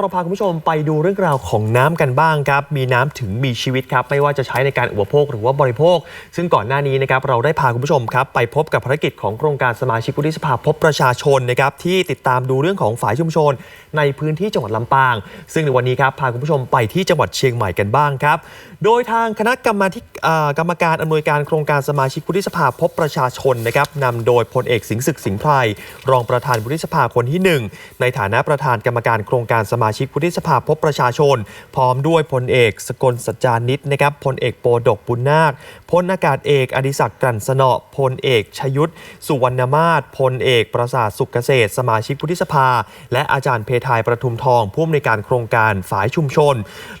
เราพาคุณผู้ชมไปดูเรื่องราวของน้ำกันบ้างครับ มีน้ำถึงมีชีวิตครับ ไม่ว่าจะใช้ในการอุปโภคหรือว่าบริโภค ซึ่งก่อนหน้านี้นะครับเราได้พาคุณผู้ชมครับไปพบกับภารกิจของโครงการสมาชิกวุฒิสภาพบประชาชนนะครับที่ติดตามดูเรื่องของฝ่ายชุมชน ในพื้นที่จังหวัดลำปาง ซึ่งในวันนี้ครับพาคุณผู้ชมไปที่จังหวัดเชียงใหม่กันบ้างครับ โดยทางคณะกรรมากรรมการอำนวยการโครงการสมาชิกวุฒิสภาพบประชาชนนะครับนำโดยพลเอกสิงห์ศึกสิงห์ไพรรองประธานวุฒิสภาคนที่หนึ่งในฐานะประธานกรรมการโครงการสมาาชิกวุฒิสภาพบประชาชน พร้อมด้วยพลเอกสกลสัจจานิตนะครับพลเอกโปดกบุญนาคพลอากาศเอกอดิศักดิ์กลั่นสนอพลเอกชยุทธสุวรรณมาศพลเอกประสาทสุขเกษตร สมาชิกวุฒิสภา และอาจารย์เพทายประทุมทองผู้อำนวยการโครงการฝ่ายชุมชน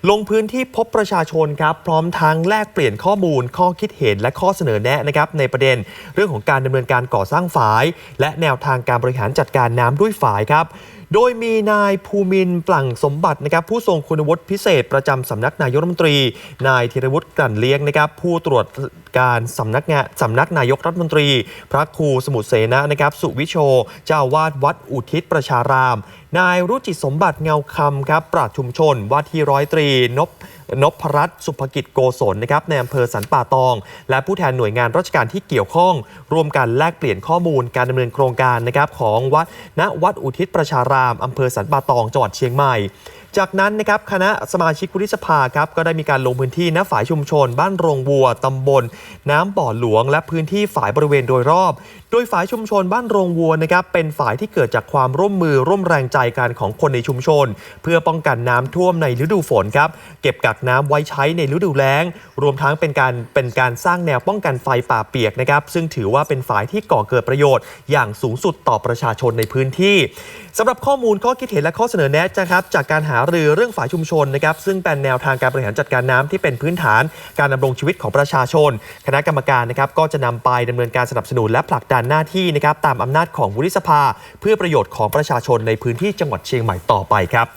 ลงพื้นที่พบประชาชนครับพร้อมทั้งแลกเปลี่ยนข้อมูล ข้อคิดเห็นและข้อเสนอแนะนะครับในประเด็น เรื่องของการดำเนินการก่อสร้างฝาย และแนวทางการบริหารจัดการน้ำด้วยฝายครับ โดยมีนายภูมินทร์ปลั่งสมบัตินะครับผู้ทรงคุณวุฒิพิเศษประจำสำนักนายกรัฐมนตรี นายธีรวุฒิกลั่นเลี้ยงนะครับผู้ตรวจการสำนักงานสำนักนายกรัฐมนตรี พระครูสมุทรเสนะนะครับสุวิโช เจ้าวาดวัดอุทิศประชาราม นายรุจิสมบัติเงาคำครับปราชุมชนว่าที่ร้อยตรีนพนพรัตน์สุภกิจโกศลนะครับในอำเภอสันป่าตอง และผู้แทนหน่วยงานราชการที่เกี่ยวข้อง ร่วมกันแลกเปลี่ยนข้อมูลการดำเนินโครงการนะครับของวัดณวัดอุทิศประชารามอำเภอสันป่าตองจังหวัดเชียงใหม่ จากนั้นนะครับคณะสมาชิกวุฒิสภาครับก็ได้มีการลงพื้นที่ณฝ่ายชุมชน บ้านโรงวัวตำบล น้ำบ่อหลวง และพื้นที่ฝ่ายบริเวณโดยรอบ โดยฝ่ายชุมชนบ้านโรงวัวนะครับเป็นฝ่ายที่เกิดจากความร่วมมือร่วมแรงใจกันของคนในชุมชน เพื่อป้องกันน้ำท่วมในฤดูฝนครับเก็บกักน้ำไว้ใช้ในฤดูแล้ง รวมทั้งเป็นการเป็นการสร้างแนวป้องกันไฟป่าเปียกนะครับซึ่งถือว่าเป็นฝ่ายที่ก่อเกิดประโยชน์ อย่างสูงสุดต่อประชาชนในพื้นที่สำหรับข้อมูลข้อคิดเห็นและข้อเสนอแนะนะครับจากการหารือเรื่องฝ่ายชุมชนนะครับซึ่งเป็นแนวทางการบริหารจัดการน้ำที่เป็นพื้นฐานการดำรงชีวิตของประชาชน คณะกรรมการนะครับก็จะนำไปดำเนินการสนับสนุนและผลักดันหน้าที่นะครับตามอำนาจของวุฒิสภา เพื่อประโยชน์ของประชาชนในพื้นที่จังหวัดเชียงใหม่ต่อไปครับ